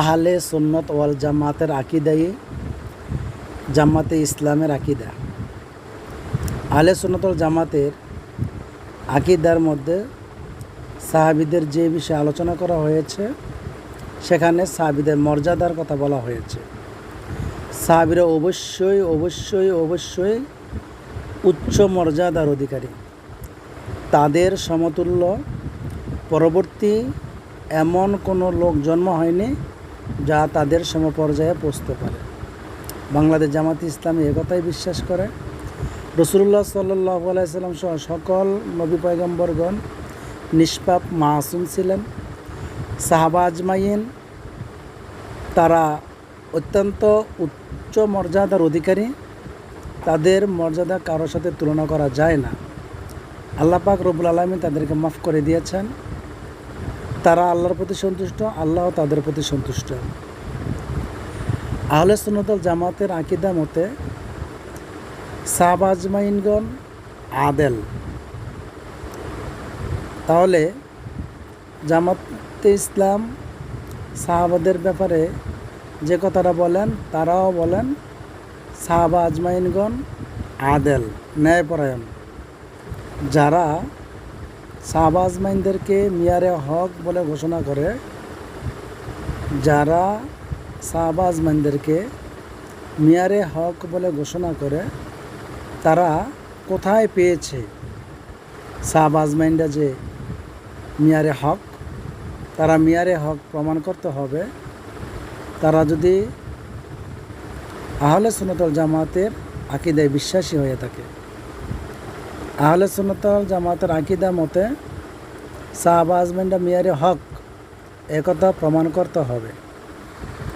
আহলে সুন্নত ওয়াল জামাতের আকিদাই জামাতে ইসলামের আকিদা। আহলে সুন্নত ওয়াল জামাতের আকিদার মধ্যে সাহাবিদের যে বিষয়ে আলোচনা করা হয়েছে, সেখানে সাহাবিদের মর্যাদার কথা বলা হয়েছে। সাহাবিরা অবশ্যই অবশ্যই অবশ্যই উচ্চ মর্যাদার অধিকারী। তাদের সমতুল্য। পরবর্তী এমন কোনো লোক জন্ম হয়নি যা তাদের সমপর্যায়ে পৌঁছতে পারে। বাংলাদেশ জামাত ইসলামী একথাই বিশ্বাস করে। রসুল্লাহ সাল্লাহ আলাইসাল্লাম সহ সকল নবী পয়গম্বরগণ নিষ্পাপ মাসুম ছিলেন। সাহাবা আজমাইন তারা অত্যন্ত উচ্চ মর্যাদার অধিকারী। তাদের মর্যাদা কারোর সাথে তুলনা করা যায় না। আল্লাহ পাক রবুল আলমী তাদেরকে মাফ করে দিয়েছেন। তারা আল্লাহর প্রতি সন্তুষ্ট, আল্লাহ তাদের প্রতি সন্তুষ্ট। আহলে সুন্নতল জামাতের আকিদা মতে সাহবাজমাইনগণ আদেল। তাহলে জামাতে ইসলাম সাহাবাদের ব্যাপারে যে কথাটা বলেন, তারাও বলেন সাহাবা আজমাইনগণ আদেল, ন্যায়পরায়ণ। যারা সাহাবা আজমাইনদেরকে মিয়ারে হক বলে ঘোষণা করে, যারা শাহবাজ আজমাইনদেরকে মিয়ারে হক বলে ঘোষণা করে, তারা কোথায় পেয়েছে? সাহাবা আজমাইনরা যে মিয়ারে হক, তারা মিয়ারে হক প্রমাণ করতে হবে। তারা যদি আহলে সুনতল জামাতের আকিদায় বিশ্বাসী হয়ে থাকে। আহলে সুনতল জামাতের আঁকিদা মতে সাহাবা আজমেন্ডা মিয়ারে হক একথা প্রমাণ করতে হবে।